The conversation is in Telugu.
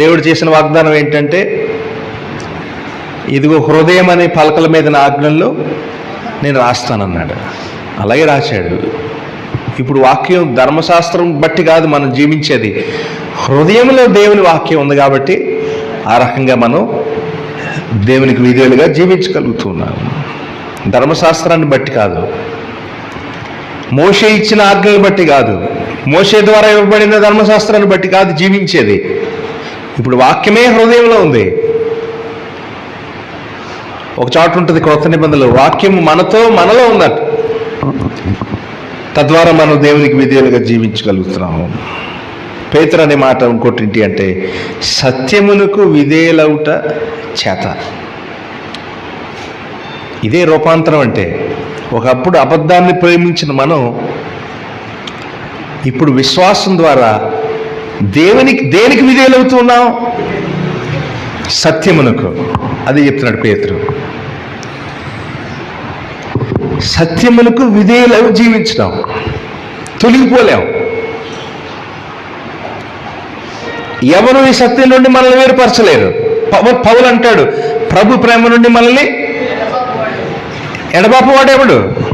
దేవుడు చేసిన వాగ్దానం ఏంటంటే ఇదిగో హృదయం అనే పలకల మీద నా ఆజ్ఞల్లో నేను రాస్తానన్నాడు. అలాగే రాశాడు. ఇప్పుడు వాక్యం ధర్మశాస్త్రం బట్టి కాదు మనం జీవించేది. హృదయంలో దేవుని వాక్యం ఉంది కాబట్టి ఆ రకంగా మనం దేవునికి విధులుగా జీవించగలుగుతున్నాం. ధర్మశాస్త్రాన్ని బట్టి కాదు. మోషే ఇచ్చిన ఆజ్ఞలు బట్టి కాదు. మోషే ద్వారా ఇవ్వబడిన ధర్మశాస్త్రాన్ని బట్టి కాదు జీవించేది. ఇప్పుడు వాక్యమే హృదయంలో ఉంది. ఒక చాటు ఉంటుంది క్రొత్త నిబంధనలు. వాక్యం మనతో మనలో ఉన్నట్టు. తద్వారా మనం దేవునికి విధేయులుగా జీవించగలుగుతున్నాము. పేతురు అనే మాట ఇంకోటి ఏంటి అంటే సత్యమునకు విధేయులవుట చేత. ఇదే రూపాంతరం అంటే ఒకప్పుడు అబద్ధాన్ని ప్రేమించిన మనం ఇప్పుడు విశ్వాసం ద్వారా దేవునికి దేనికి విధేయులవుతున్నాం సత్యమునకు. అది చెప్తున్నాడు పేతురు. సత్యమునకు విధేయులవు జీవించడం తొలగిపోలేం ఎవరు ఈ సత్యం నుండి మనల్ని వేరుపరచలేరు? పవ పౌలు అంటాడు ప్రభు ప్రేమ నుండి మనల్ని ఎడబాపు వాడేవాడు.